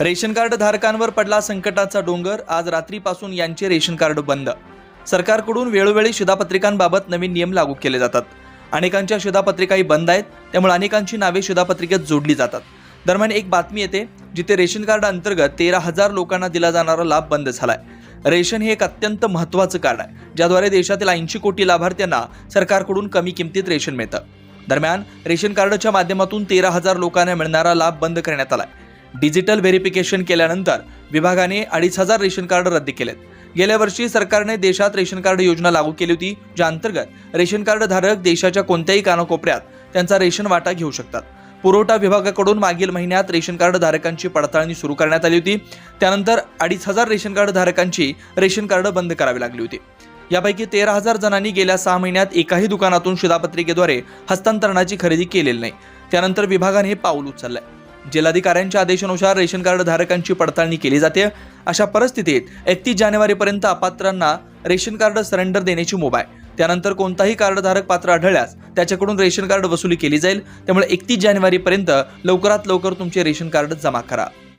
Ration card धारकांवर पडला संकटाचा डोंगर. आज रात्रीपासून यांचे रेशन कार्ड बंद. सरकारकडून वेळोवेळी शिधापत्रिकांबाबत नवीन नियम लागू केले जातात. अनेकांच्या शिधापत्रिकाही बंद आहेत. त्यामुळे अनेकांची नावे शिधापत्रिकेत जोडली जातात. दरम्यान एक बातमी येते जिथे रेशन कार्ड अंतर्गत तेरा हजार लोकांना दिला जाणारा लाभ बंद झालाय. रेशन हे एक अत्यंत महत्त्वाचं कार्ड आहे ज्याद्वारे देशातील ऐंशी कोटी लाभार्थ्यांना सरकारकडून कमी किमतीत रेशन मिळतं. दरम्यान रेशन कार्डच्या माध्यमातून तेरा हजार लोकांना मिळणारा लाभ बंद करण्यात आलाय. डिजिटल व्हेरिफिकेशन केल्यानंतर विभागाने अडीच हजार रेशन कार्ड रद्द केलेत. गेल्या वर्षी सरकारने देशात रेशन कार्ड योजना लागू केली होती ज्या अंतर्गत रेशन कार्ड धारक देशाच्या कोणत्याही कानाकोपऱ्यात त्यांचा रेशन वाटा घेऊ शकतात. पुरवठा विभागाकडून मागील महिन्यात रेशन कार्ड धारकांची पडताळणी सुरू करण्यात आली होती. त्यानंतर अडीच हजार रेशन कार्ड धारकांची रेशन कार्ड बंद करावी लागली होती. यापैकी तेरा हजार जणांनी गेल्या सहा महिन्यात एकाही दुकानातून शिधापत्रिकेद्वारे हस्तांतरणाची खरेदी केलेली नाही. त्यानंतर विभागाने हे पाऊल उचललंय. जिल्हाधिकाऱ्यांच्या आदेशानुसार रेशन कार्ड धारकांची पडताळणी केली जाते. अशा परिस्थितीत एकतीस जानेवारीपर्यंत अपात्रांना रेशन कार्ड सरेंडर देण्याची मुभा आहे. त्यानंतर कोणताही कार्डधारक पात्र आढळल्यास त्याच्याकडून रेशन कार्ड वसुली केली जाईल. त्यामुळे एकतीस जानेवारीपर्यंत लवकरात लवकर तुमचे रेशन कार्ड जमा करा.